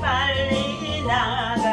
빨리 나갑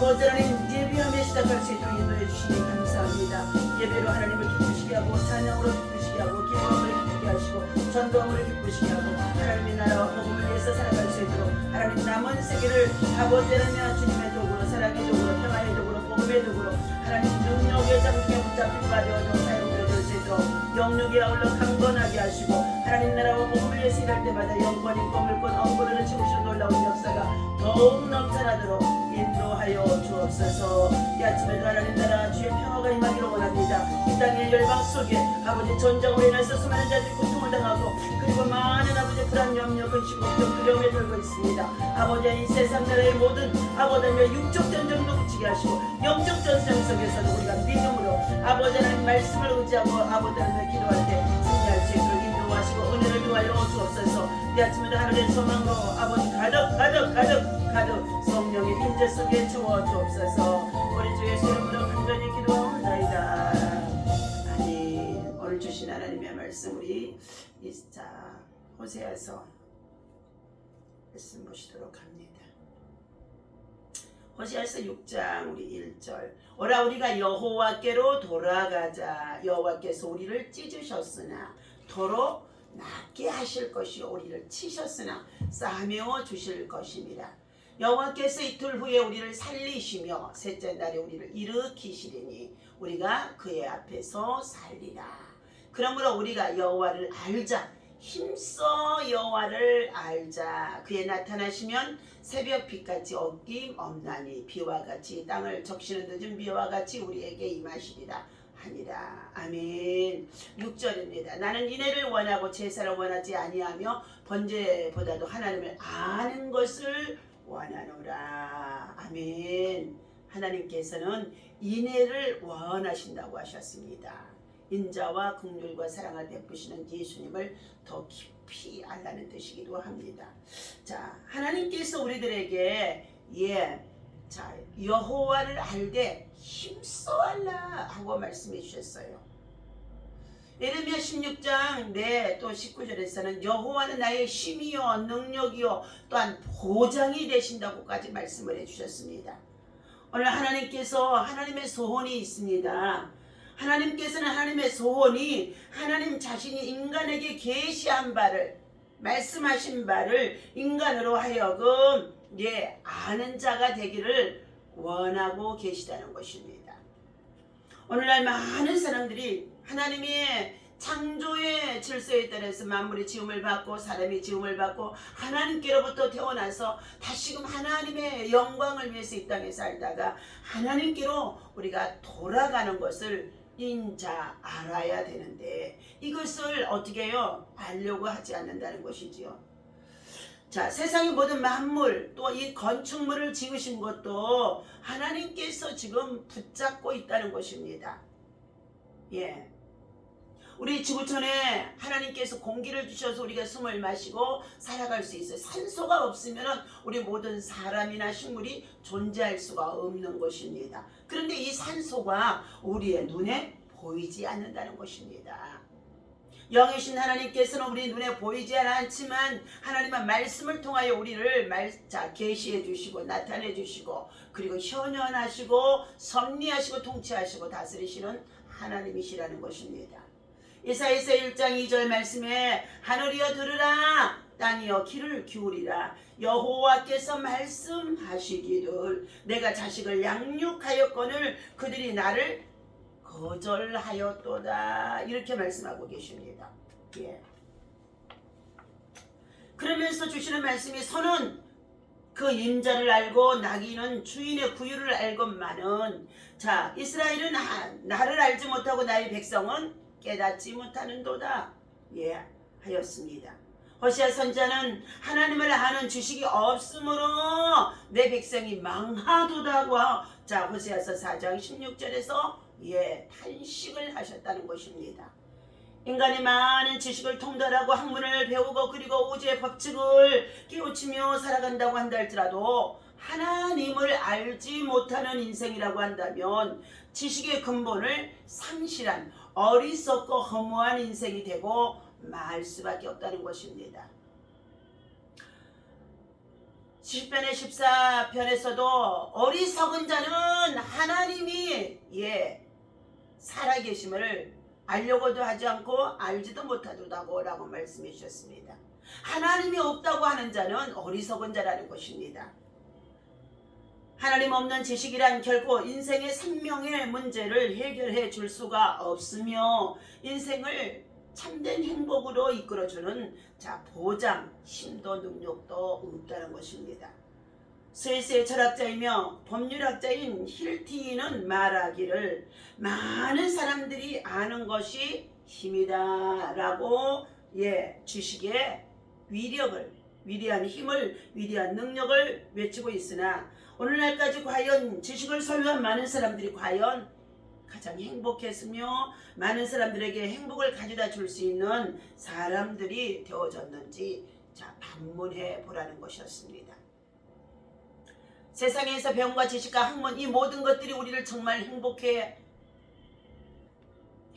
아버지 하나님 예배하며 시작할 수 있도록 인도해 주시니 감사합니다. 예배로 하나님을 기쁘시게 하고 찬양으로 기쁘시게 하고 기도함을 기쁘게 하시고 전도함을 기쁘시게 하고 하나님의 나라와 복음을 위해서 살아갈 수 있도록 하나님 남은 세계를 아버지 하나님 주님의 도구로 사랑의 도구로 평화의 도구로 복음의 도구로 하나님 능력의 장중에 붙잡힌 가되어져 사용되어질 수 있도록 영육이 아울러 강건하게 하시고 하나님 나라와 복음을 위해서 일할 때마다 영권이 꿈을 꾼 엉구르는 치우시는 놀라운 역사가 더욱 넘쳐나도록 인도하여 주옵소서. 이 아침에도 하나님 나라 주의 평화가 임하기를 원합니다. 이 땅의 열방 속에 아버지 전쟁으로 인해서 수많은 자들이 고통을 당하고 그리고 많은 아버지 불안 염려 근심 걱정 두려움에 들고 있습니다. 아버지 이 세상 나라의 모든 아버지며 육적 전쟁도 그치게 하시고 영적 전쟁 속에서도 우리가 믿음으로 아버지 하나님 말씀을 의지하고 아버지 하나님 기도할 때 승리할 수 있도록 인도하시고 은혜를 도하여 주옵소서. 이 아침에도 하늘의 소망으로 아버지 가득 가득 가득 가득 성령의 임재 속에 주어 주옵소서 우리 주 예수 이름으로 간절히 기도하옵나이다. 아멘 오늘 주신 하나님의 말씀 우리 이자 호세아서 말씀 보시도록 합니다. 호세아서 6장 우리 1절. 오라 우리가 여호와께로 돌아가자. 여호와께서 우리를 찢으셨으나 도로 낫게 하실 것이요. 우리를 치셨으나 싸매어 주실 것입니다 여호와께서 이틀 후에 우리를 살리시며 셋째 날에 우리를 일으키시리니 우리가 그의 앞에서 살리라. 그러므로 우리가 여호와를 알자. 힘써 여호와를 알자. 그의 나타나시면 새벽 빛같이 어김 없나니 비와 같이 땅을 적시는 늦은 비와 같이 우리에게 임하시리라 하니라. 아멘. 6절입니다. 나는 인애를 원하고 제사를 원하지 아니하며 번제보다도 하나님을 아는 것을 원하노라 아멘 하나님께서는 인애를 원하신다고 하셨습니다 인자와 긍휼과 사랑을 베푸시는 예수님을 더 깊이 알라는 뜻이기도 합니다. 자, 하나님께서 우리들에게 예, 자 여호와를 알되 힘써 알라 하고 말씀해 주셨어요. 예레미야 16장 네, 또 19절에서는 여호와는 나의 힘이요 능력이요 또한 보장이 되신다고까지 말씀을 해 주셨습니다. 오늘 하나님께서 하나님의 소원이 있습니다. 하나님께서는 하나님의 소원이 하나님 자신이 인간에게 계시한 바를 말씀하신 바를 인간으로 하여금 예 아는 자가 되기를 원하고 계시다는 것입니다. 오늘날 많은 사람들이 하나님의 창조의 질서에 따라서 만물이 지음을 받고 사람이 지음을 받고 하나님께로부터 태어나서 다시금 하나님의 영광을 위해서 이 땅에 살다가 하나님께로 우리가 돌아가는 것을 인자 알아야 되는데 이것을 어떻게 해요? 알려고 하지 않는다는 것이지요. 자, 세상의 모든 만물 또 이 건축물을 지으신 것도 하나님께서 지금 붙잡고 있다는 것입니다. 예. 우리 지구촌에 하나님께서 공기를 주셔서 우리가 숨을 마시고 살아갈 수 있어요. 산소가 없으면 우리 모든 사람이나 식물이 존재할 수가 없는 것입니다. 그런데 이 산소가 우리의 눈에 보이지 않는다는 것입니다. 영이신 하나님께서는 우리 눈에 보이지 않지만 하나님의 말씀을 통하여 우리를 말, 자, 계시해 주시고 나타내 주시고 그리고 현현하시고 섭리하시고 통치하시고 다스리시는 하나님이시라는 것입니다. 이사야서 1장 2절 말씀에 하늘이여 들으라 땅이여 귀를 기울이라 여호와께서 말씀하시기를 내가 자식을 양육하였거늘 그들이 나를 거절하였도다 이렇게 말씀하고 계십니다. 예. 그러면서 주시는 말씀이 선은 그 임자를 알고 나귀는 주인의 구유를 알건만은 자 이스라엘은 하- 나를 알지 못하고 나의 백성은 깨닫지 못하는도다 예 하였습니다. 호시아 선자는 하나님을 아는 지식이 없으므로 내 백성이 망하도다고 자 호시아서 4장 16절에서 예 탄식을 하셨다는 것입니다. 인간이 많은 지식을 통달하고 학문을 배우고 그리고 우주의 법칙을 깨우치며 살아간다고 한다 할지라도 하나님을 알지 못하는 인생이라고 한다면 지식의 근본을 상실한 어리석고 허무한 인생이 되고 말 수밖에 없다는 것입니다. 10편의 14편에서도 어리석은 자는 하나님이 예 살아계심을 알려고도 하지 않고 알지도 못하도다고 라고 말씀해 주셨습니다. 하나님이 없다고 하는 자는 어리석은 자라는 것입니다. 하나님 없는 지식이란 결코 인생의 생명의 문제를 해결해 줄 수가 없으며 인생을 참된 행복으로 이끌어주는 자 보장, 힘도 능력도 없다는 것입니다. 스위스의 철학자이며 법률학자인 힐티는 말하기를 많은 사람들이 아는 것이 힘이다라고 예 지식의 위력을 위대한 힘을 위대한 능력을 외치고 있으나 오늘날까지 과연 지식을 소유한 많은 사람들이 과연 가장 행복했으며 많은 사람들에게 행복을 가져다 줄 수 있는 사람들이 되어졌는지 자 반문해 보라는 것이었습니다. 세상에서 배움과 지식과 학문 이 모든 것들이 우리를 정말 행복해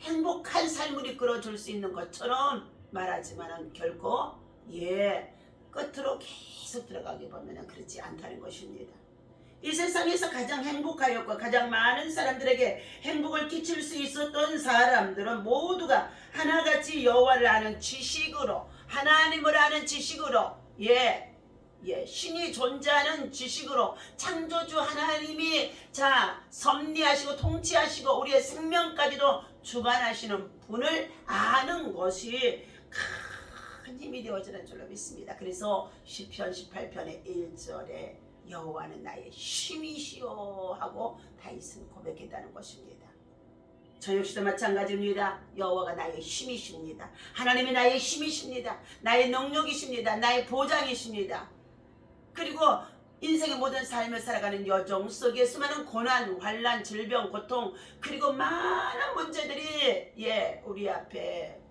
행복한 삶을 이끌어 줄 수 있는 것처럼 말하지만은 결코 예 끝으로 계속 들어가게 보면 그렇지 않다는 것입니다. 이 세상에서 가장 행복하였고 가장 많은 사람들에게 행복을 끼칠 수 있었던 사람들은 모두가 하나같이 여호와를 아는 지식으로 하나님을 아는 지식으로 예 예, 신이 존재하는 지식으로 창조주 하나님이 자 섭리하시고 통치하시고 우리의 생명까지도 주관하시는 분을 아는 것이 큰 힘이 되어지는 줄로 믿습니다. 그래서 시편 18편의 1절에 여호와는 나의 힘이시오 하고 다윗은 고백했다는 것입니다. 저 역시도 마찬가지입니다. 여호와가 나의 힘이십니다. 하나님이 나의 힘이십니다. 나의 능력이십니다. 나의 보장이십니다. 그리고 인생의 모든 삶을 살아가는 여정 속에 수많은 고난, 환란, 질병, 고통 그리고 많은 문제들이 예 우리 앞에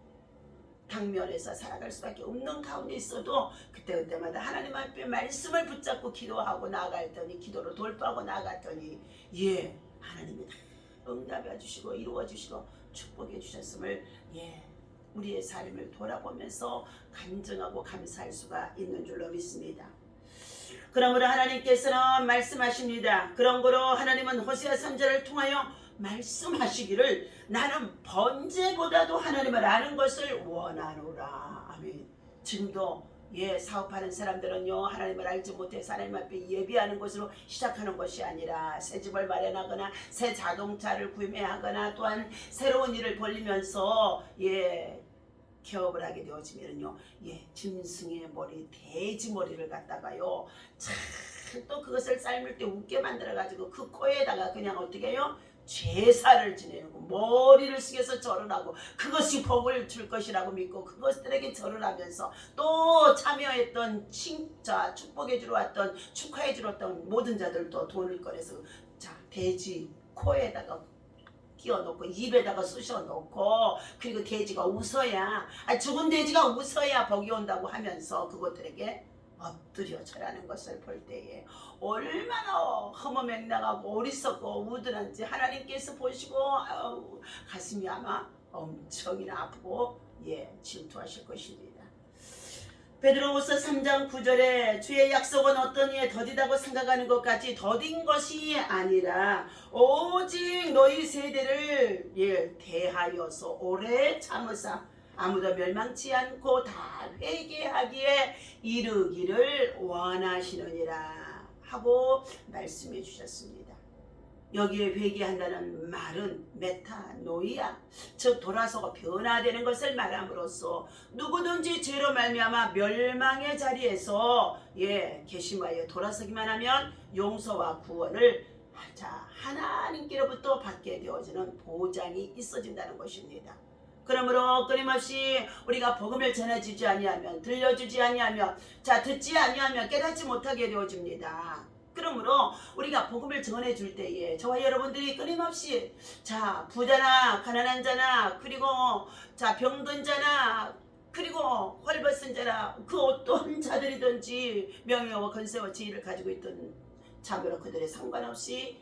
당면에서 살아갈 수밖에 없는 가운데 있어도 그때 그때마다 하나님 앞에 말씀을 붙잡고 기도하고 나아갔더니 기도로 돌파하고 나아갔더니 예 하나님이 다 응답해 주시고 이루어 주시고 축복해 주셨음을 예 우리의 삶을 돌아보면서 간증하고 감사할 수가 있는 줄로 믿습니다. 그러므로 하나님께서는 말씀하십니다. 그런 거로 하나님은 호세아 선자를 통하여 말씀하시기를 나는 번제보다도 하나님을 아는 것을 원하노라. 아멘. 지금도 예 사업하는 사람들은요 하나님을 알지 못해서 하나님 앞에 예비하는 것으로 시작하는 것이 아니라 새 집을 마련하거나 새 자동차를 구매하거나 또한 새로운 일을 벌리면서 예 개업을 하게 되어지면요, 예, 짐승의 머리, 돼지 머리를 갖다가요, 참 또 그것을 삶을 때 웃게 만들어가지고 그 코에다가 그냥 어떻게 해요? 제사를 지내고 머리를 숙여서 절을 하고 그것이 복을 줄 것이라고 믿고 그것들에게 절을 하면서 또 참여했던 칭자 축복해 주러 왔던 축하해 주러 왔던 모든 자들도 돈을 꺼내서 자 돼지 코에다가 끼워 놓고 입에다가 쑤셔 놓고 그리고 돼지가 웃어야 아 죽은 돼지가 웃어야 복이 온다고 하면서 그것들에게 엎드려 절하는 것을 볼 때에 얼마나 허무맹랑하고 어리석고 우둔한지 하나님께서 보시고 아우, 가슴이 아마 엄청이나 아프고 예 질투하실 것입니다. 베드로후서 3장 9절에 주의 약속은 어떤 이에 더디다고 생각하는 것 같이 더딘 것이 아니라 오직 너희 세대를 예 대하여서 오래 참으사 아무도 멸망치 않고 다 회개하기에 이르기를 원하시느니라 하고 말씀해 주셨습니다. 여기에 회개한다는 말은 메타노이아 즉 돌아서고 변화되는 것을 말함으로써 누구든지 죄로 말미암아 멸망의 자리에서 예 개심하여 돌아서기만 하면 용서와 구원을 자 하나님께로부터 받게 되어지는 보장이 있어진다는 것입니다. 그러므로 끊임없이 우리가 복음을 전해주지 아니하면 들려주지 아니하면 자 듣지 아니하면 깨닫지 못하게 되어집니다. 그러므로 우리가 복음을 전해줄 때에 저와 여러분들이 끊임없이 자 부자나 가난한 자나 그리고 자 병든 자나 그리고 헐벗은 자나 그 어떤 자들이든지 명예와 건세와 지위를 가지고 있던 자매로 그들의 상관없이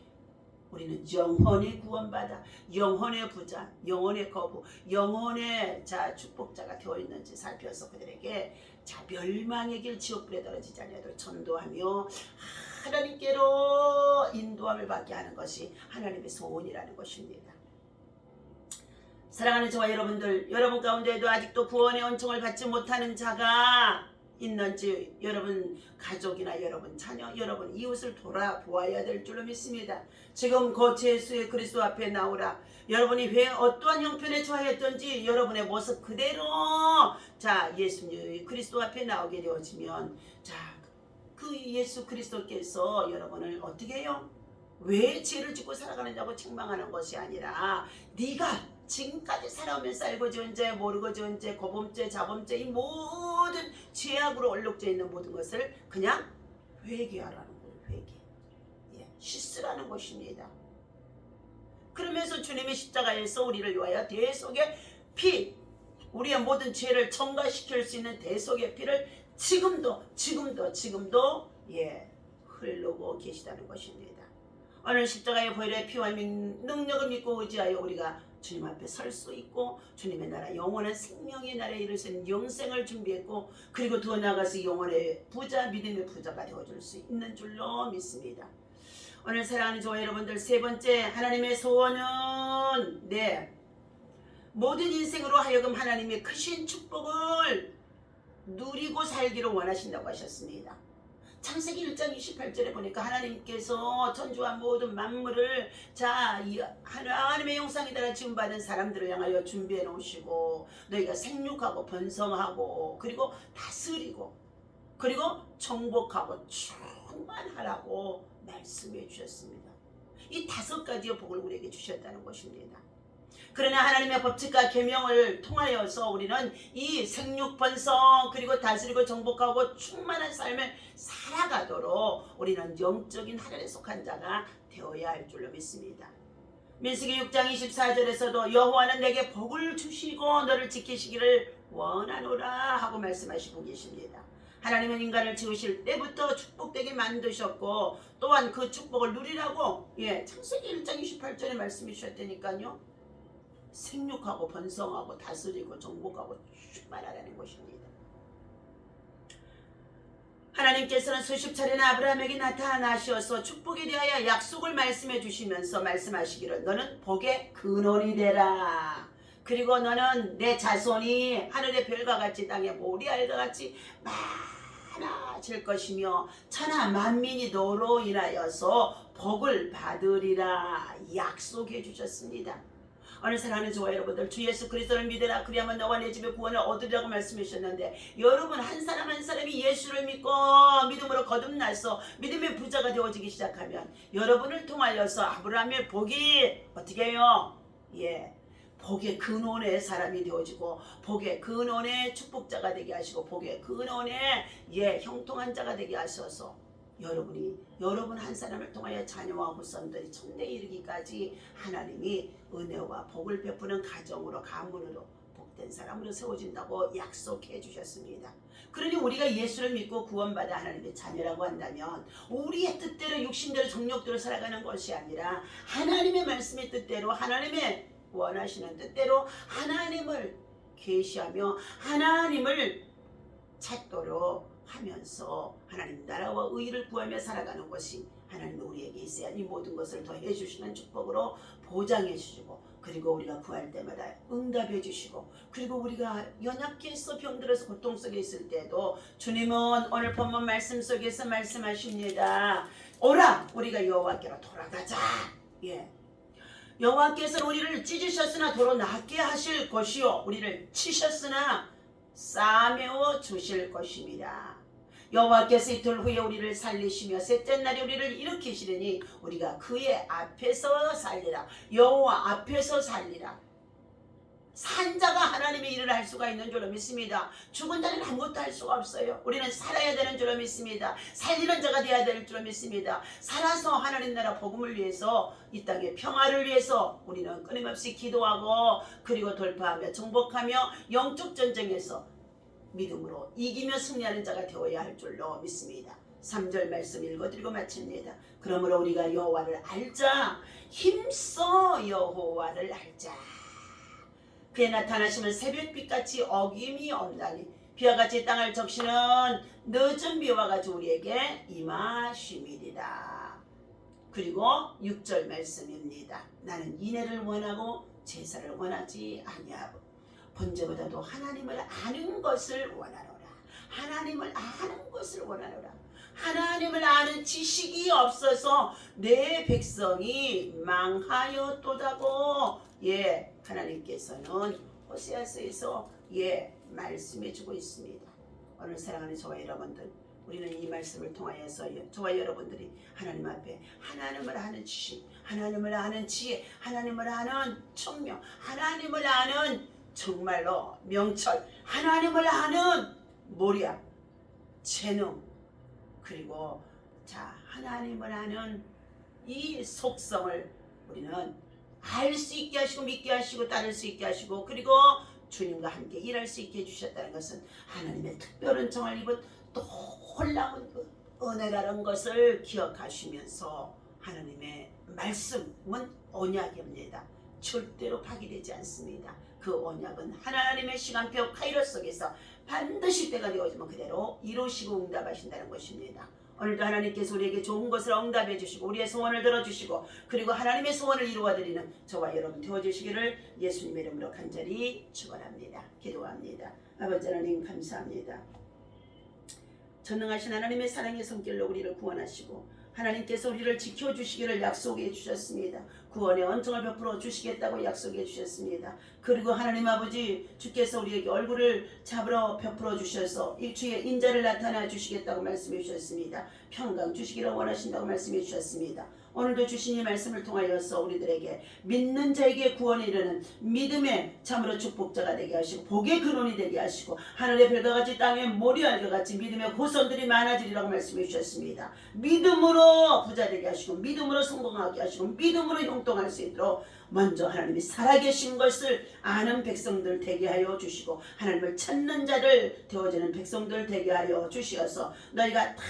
우리는 영혼의 구원받아 영혼의 부자, 영혼의 거부, 영혼의 자 축복자가 되어 있는지 살펴서 그들에게 자 멸망의 길 지옥불에 떨어지지 아니하도록 전도하며 하나님께로 인도함을 받게 하는 것이 하나님의 소원이라는 것입니다. 사랑하는 저와 여러분들, 여러분 가운데에도 아직도 구원의恩寵을 받지 못하는 자가 있는지 여러분 가족이나 여러분 자녀, 여러분 이웃을 돌아보아야 될 줄로 믿습니다. 지금 그 예수의 그리스도 앞에 나오라. 여러분이 왜 어떠한 형편에 처하였던지 여러분의 모습 그대로 자 예수님 그리스도 앞에 나오게 되어지면 자그 예수 그리스도께서 여러분을 어떻게 해요? 왜 죄를 짓고 살아가느냐고 책망하는 것이 아니라 네가 지금까지 살아오면서 알고 지은 죄, 모르고 지은 죄, 고범죄, 자범죄 이 모든 죄악으로 얼룩져 있는 모든 것을 그냥 회개하라는 거예요. 회개. 예, 씻으라는 것입니다. 그러면서 주님의 십자가에서 우리를 위하여 대속의 피, 우리의 모든 죄를 청가시킬 수 있는 대속의 피를 지금도 지금도 지금도 예 흐르고 계시다는 것입니다. 오늘 십자가의 보혈의 피와 민- 능력을 믿고 의지하여 우리가 주님 앞에 설 수 있고 주님의 나라 영원한 생명의 나라에 이를 수 있는 영생을 준비했고 그리고 더 나아가서 영원의 부자 믿음의 부자가 되어줄 수 있는 줄로 믿습니다. 오늘 사랑하는 저와 여러분들 세 번째 하나님의 소원은 네 모든 인생으로 하여금 하나님의 크신 축복을 누리고 살기를 원하신다고 하셨습니다. 창세기 1장 28절에 보니까 하나님께서 천주와 모든 만물을 자이 하나님의 영상에 따라 지음받은 사람들을 향하여 준비해 놓으시고 너희가 생육하고 번성하고 그리고 다스리고 그리고 정복하고 충만하라고 말씀해 주셨습니다. 이 다섯 가지의 복을 우리에게 주셨다는 것입니다. 그러나 하나님의 법칙과 계명을 통하여서 우리는 이 생육 번성 그리고 다스리고 정복하고 충만한 삶을 살아가도록 우리는 영적인 하늘에 속한 자가 되어야 할 줄로 믿습니다. 민수기 6장 24절에서도 여호와는 내게 복을 주시고 너를 지키시기를 원하노라 하고 말씀하시고 계십니다. 하나님은 인간을 지으실 때부터 축복되게 만드셨고 또한 그 축복을 누리라고 예 창세기 1장 28절에 말씀해 주셨다니까요. 생육하고 번성하고 다스리고 정복하고 충만하라는 것입니다. 하나님께서는 수십 차례나 아브라함에게 나타나셔서 축복에 대하여 약속을 말씀해 주시면서 말씀하시기를 너는 복의 근원이 되라. 그리고 너는 내 자손이 하늘의 별과 같이 땅의 모리알과 같이 많아질 것이며 천하 만민이 너로 인하여서 복을 받으리라 약속해 주셨습니다. 오늘 사랑하는 저와 여러분들 주 예수 그리스도를 믿으라 그리하면 너와 내 집에 구원을 얻으리라고 말씀해 주셨는데 여러분 한 사람 한 사람이 예수를 믿고 믿음으로 거듭나서 믿음의 부자가 되어지기 시작하면 여러분을 통하여서 아브라함의 복이 어떻게 해요? 예. 복의 근원의 사람이 되어지고 복의 근원의 축복자가 되게 하시고 복의 근원의 예 형통한 자가 되게 하셔서 여러분이 여러분 한 사람을 통하여 자녀와 후손들이 천대에 이르기까지 하나님이 은혜와 복을 베푸는 가정으로 가문으로 복된 사람으로 세워진다고 약속해 주셨습니다. 그러니 우리가 예수를 믿고 구원받아 하나님의 자녀라고 한다면 우리의 뜻대로 육신대로 정욕대로 살아가는 것이 아니라 하나님의 말씀의 뜻대로 하나님의 원하시는 뜻대로 하나님을 계시하며 하나님을 찾도록 하면서 하나님 나라와 의를 구하며 살아가는 것이 하나님 우리에게 있어야 이 모든 것을 더 해주시는 축복으로 보장해 주시고 그리고 우리가 구할 때마다 응답해 주시고 그리고 우리가 연약해서 병들어서 고통 속에 있을 때도 주님은 오늘 본문 말씀 속에서 말씀하십니다. 오라 우리가 여호와께로 돌아가자. 예. 여호와께서 우리를 찢으셨으나 도로 낫게 하실 것이요 우리를 치셨으나 싸매어 주실 것입니다. 여호와께서 이틀 후에 우리를 살리시며 셋째 날에 우리를 일으키시리니 우리가 그의 앞에서 살리라. 여호와 앞에서 살리라. 산자가 하나님의 일을 할 수가 있는 줄로 믿습니다. 죽은 자는 아무것도 할 수가 없어요. 우리는 살아야 되는 줄로 믿습니다. 살리는 자가 되어야 될 줄로 믿습니다. 살아서 하나님 나라 복음을 위해서 이 땅의 평화를 위해서 우리는 끊임없이 기도하고 그리고 돌파하며 정복하며 영적 전쟁에서 믿음으로 이기며 승리하는 자가 되어야 할 줄로 믿습니다. 3절 말씀 읽어드리고 마칩니다. 그러므로 우리가 여호와를 알자 힘써 여호와를 알자 그의 나타나심은 새벽빛같이 어김이 없나니 비와 같이 땅을 적시는 늦은 비와 같이 우리에게 임하심이리라. 그리고 6절 말씀입니다. 나는 인애를 원하고 제사를 원하지 아니하고 번제보다도 하나님을 아는 것을 원하노라. 하나님을 아는 것을 원하노라. 하나님을 아는 지식이 없어서 내 백성이 망하였도다고 예 하나님께서는 호세아서에서 예 말씀해 주고 있습니다. 오늘 사랑하는 저와 여러분들 우리는 이 말씀을 통하여서 저와 여러분들이 하나님 앞에 하나님을 아는 지식, 하나님을 아는 지혜, 하나님을 아는 청명, 하나님을 아는 정말로 명철, 하나님을 아는 모략, 재능, 그리고 자 하나님을 아는 이 속성을 우리는 알 수 있게 하시고 믿게 하시고 따를 수 있게 하시고 그리고 주님과 함께 일할 수 있게 해주셨다는 것은 하나님의 특별한 정을 입은 놀라운 그 은혜라는 것을 기억하시면서 하나님의 말씀은 언약입니다. 절대로 파기되지 않습니다. 그 언약은 하나님의 시간표 카이로 속에서 반드시 때가 되어지면 그대로 이루시고 응답하신다는 것입니다. 오늘도 하나님께서 우리에게 좋은 것을 응답해 주시고 우리의 소원을 들어주시고 그리고 하나님의 소원을 이루어드리는 저와 여러분 되어주시기를 예수님의 이름으로 간절히 축원합니다. 기도합니다. 아버지 하나님 감사합니다. 전능하신 하나님의 사랑의 성결로 우리를 구원하시고 하나님께서 우리를 지켜주시기를 약속해 주셨습니다. 구원의 언정을 베풀어 주시겠다고 약속해 주셨습니다. 그리고 하나님 아버지 주께서 우리에게 얼굴을 잡으러 베풀어 주셔서 이 주의 인자를 나타나 주시겠다고 말씀해 주셨습니다. 평강 주시기를 원하신다고 말씀해 주셨습니다. 오늘도 주신 이 말씀을 통하여서 우리들에게 믿는 자에게 구원에 이르는 믿음의 참으로 축복자가 되게 하시고 복의 근원이 되게 하시고 하늘의 별과 같이 땅의 모리알과 같이 믿음의 고선들이 많아지리라고 말씀해 주셨습니다. 믿음으로 부자 되게 하시고 믿음으로 성공하게 하시고 믿음으로 형통할 수 있도록 먼저 하나님이 살아계신 것을 아는 백성들 되게 하여 주시고 하나님을 찾는 자들 되어지는 백성들 되게 하여 주시어서 너희가 다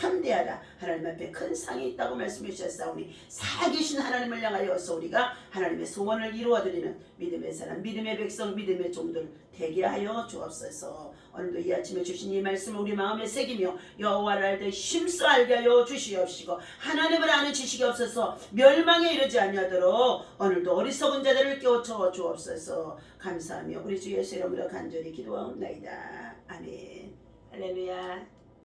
함대하라. 하나님 앞에 큰 상이 있다고 말씀해 주셨사오니 살아계신 하나님을 향하여서 우리가 하나님의 소원을 이루어드리는 믿음의 사람 믿음의 백성 믿음의 종들 되게 하여 주옵소서 오늘도 이 아침에 주신 이 말씀을 우리 마음에 새기며 여호와를 알되 힘써 알게 하여 주시옵시고 하나님을 아는 지식이 없어서 멸망에 이르지 아니하도록 오늘도 어리석은 자들을 깨우쳐 주옵소서. 감사하며 우리 주 예수 이름으로 간절히 기도하옵나이다. 아멘. 할렐루야